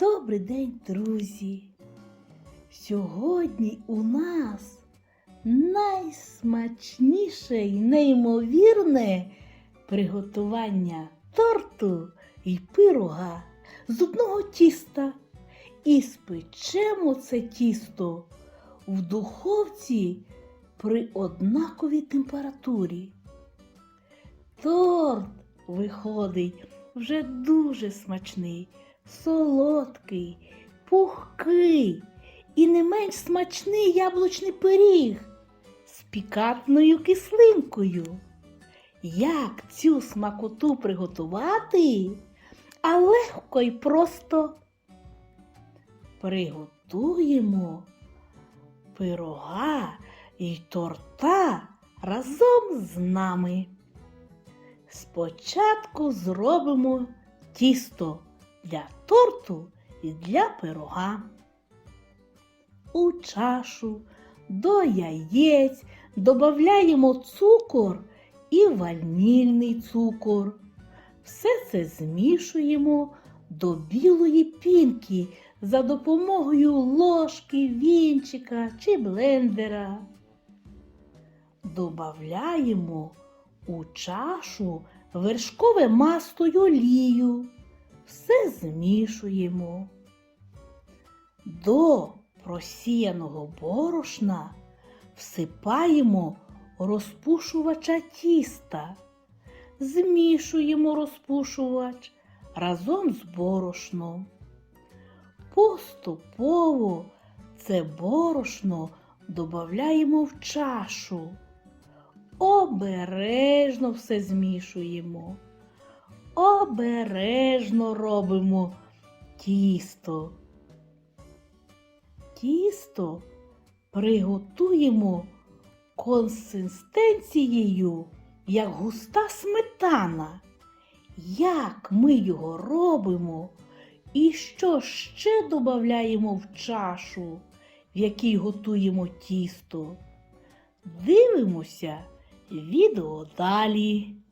Добрий день, друзі! Сьогодні у нас найсмачніше і неймовірне приготування торту і пирога з одного тіста. І спечемо це тісто в духовці при однаковій температурі. Торт виходить вже дуже смачний, солодкий, пухкий і не менш смачний яблучний пиріг з пікантною кислинкою. Як цю смакоту приготувати? А легко і просто приготуємо пирога і торта разом з нами. Спочатку зробимо тісто для торту і для пирога. У чашу до яєць додаємо цукор і ванільний цукор. Все це змішуємо до білої пінки за допомогою ложки, вінчика чи блендера. Добавляємо у чашу вершкове масло й олію. Все змішуємо. До просіяного борошна всипаємо розпушувача тіста. Змішуємо розпушувач разом з борошном. Поступово це борошно додаємо в чашу. Обережно все змішуємо. Обережно робимо тісто. Тісто приготуємо консистенцією, як густа сметана. Як ми його робимо і що ще додаємо в чашу, в якій готуємо тісто. Дивимося відео далі.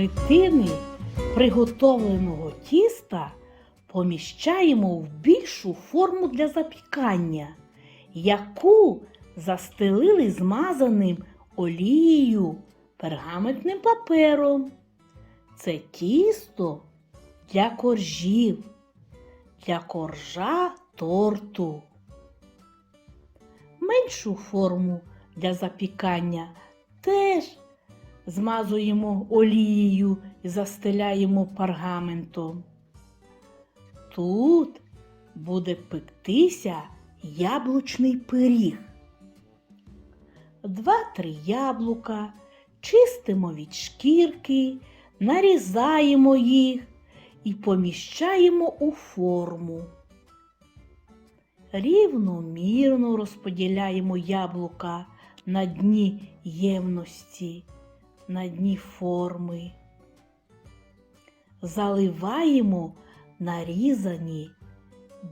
Третини приготовленого тіста поміщаємо в більшу форму для запікання, яку застелили змазаним олією пергаментним папером. Це тісто для коржів, для коржа торту. Меншу форму для запікання теж змазуємо олією і застеляємо пергаментом. Тут буде пектися яблучний пиріг. Два-три яблука чистимо від шкірки, нарізаємо їх і поміщаємо у форму. Рівномірно розподіляємо яблука на дні ємності, на дні форми. Заливаємо нарізані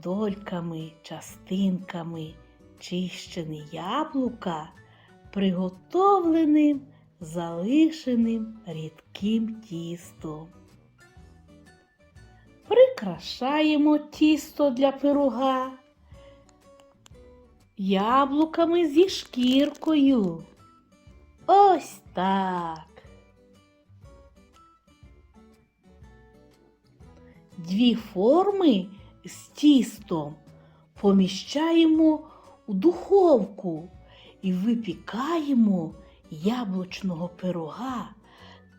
дольками, частинками чищені яблука приготовленим залишеним рідким тістом. Прикрашаємо тісто для пирога яблуками зі шкіркою. Ось так. Дві форми з тістом поміщаємо у духовку і випікаємо яблучного пирога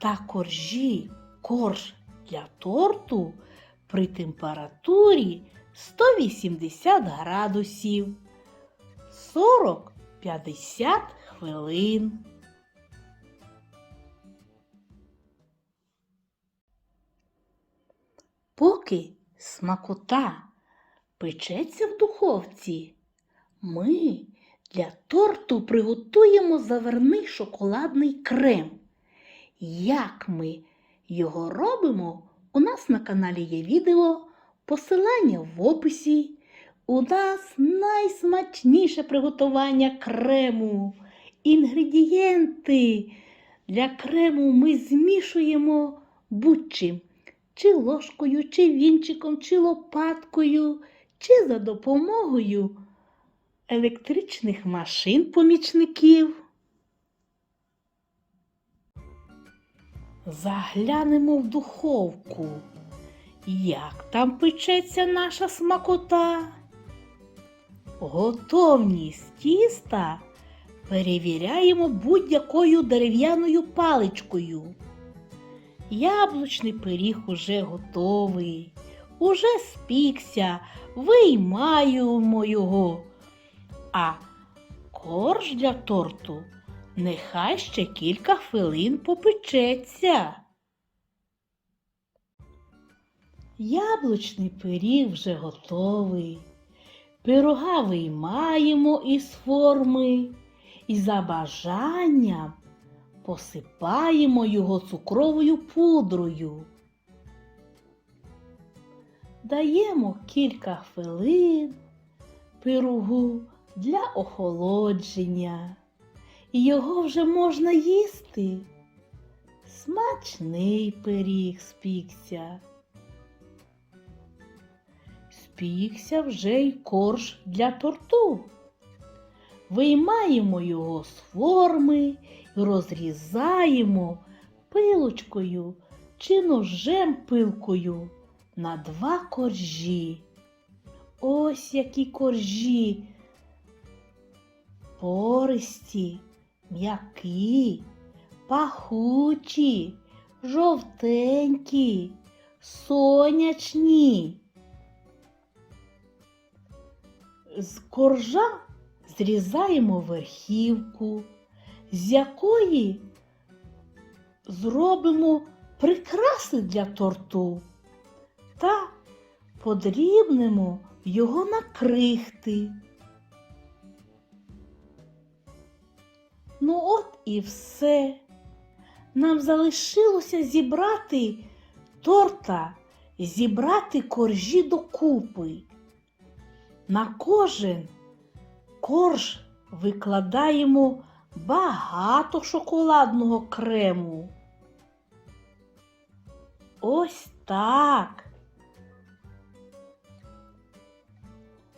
та коржі корж для торту при температурі 180 градусів 40-50 хвилин. Поки смакота печеться в духовці, ми для торту приготуємо заверний шоколадний крем. Як ми його робимо, у нас на каналі є відео, посилання в описі. У нас найсмачніше приготування крему. Інгредієнти для крему ми змішуємо будь-чим. Чи ложкою, чи вінчиком, чи лопаткою, чи за допомогою електричних машин-помічників. Заглянемо в духовку. Як там печеться наша смакота? Готовність тіста перевіряємо будь-якою дерев'яною паличкою. Яблучний пиріг уже готовий, уже спікся, виймаємо його. А корж для торту нехай ще кілька хвилин попечеться. Яблучний пиріг вже готовий. Пирога виймаємо із форми і за бажанням посипаємо його цукровою пудрою. Даємо кілька хвилин пирогу для охолодження. І його вже можна їсти. Смачний пиріг спікся. Спікся вже й корж для торту. Виймаємо його з форми і розрізаємо пилочкою чи ножем пилкою на два коржі. Ось які коржі. Пористі, м'які, пахучі, жовтенькі, сонячні. З коржа зрізаємо верхівку, з якої зробимо прикраси для торту та подрібнемо його на крихти. Ну от і все. Нам залишилося зібрати торта, зібрати коржі докупи. На кожен корж викладаємо багато шоколадного крему. Ось так.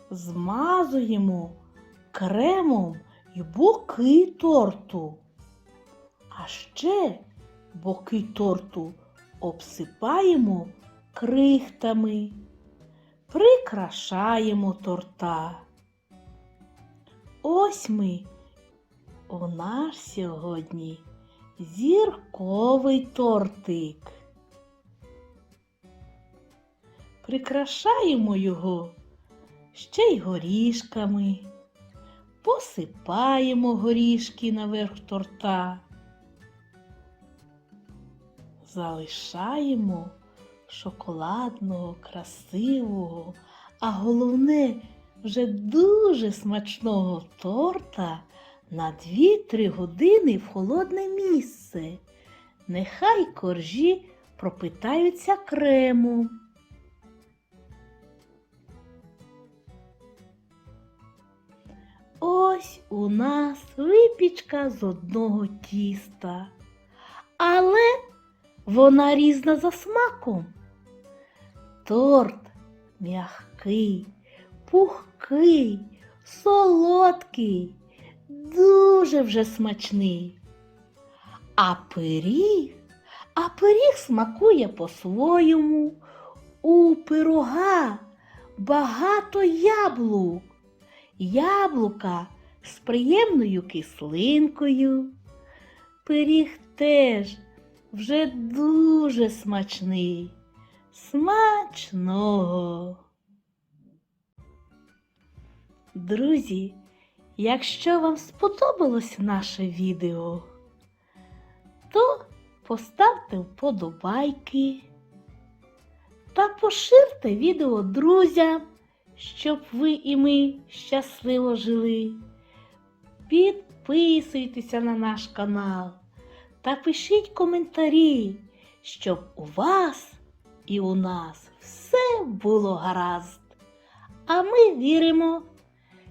Змазуємо кремом і боки торту. А ще боки торту обсипаємо крихтами, прикрашаємо торта. Ось ми. У наш сьогодні зірковий тортик. Прикрашаємо його ще й горішками, посипаємо горішки наверх торта, залишаємо шоколадного, красивого, а головне вже дуже смачного торта на 2-3 години в холодне місце. Нехай коржі пропитаються кремом. Ось у нас випічка з одного тіста, але вона різна за смаком. Торт м'який, пухкий, солодкий, дуже вже смачний. А пиріг, а пиріг смакує по-своєму. У пирога багато яблук яблука з приємною кислинкою. Пиріг теж вже дуже смачний. Смачного. Друзі, якщо вам сподобалось наше відео, то поставте вподобайки та поширте відео друзям щоб ви і ми щасливо жили. Підписуйтеся на наш канал та пишіть коментарі, щоб у вас і у нас все було гаразд. А ми віримо,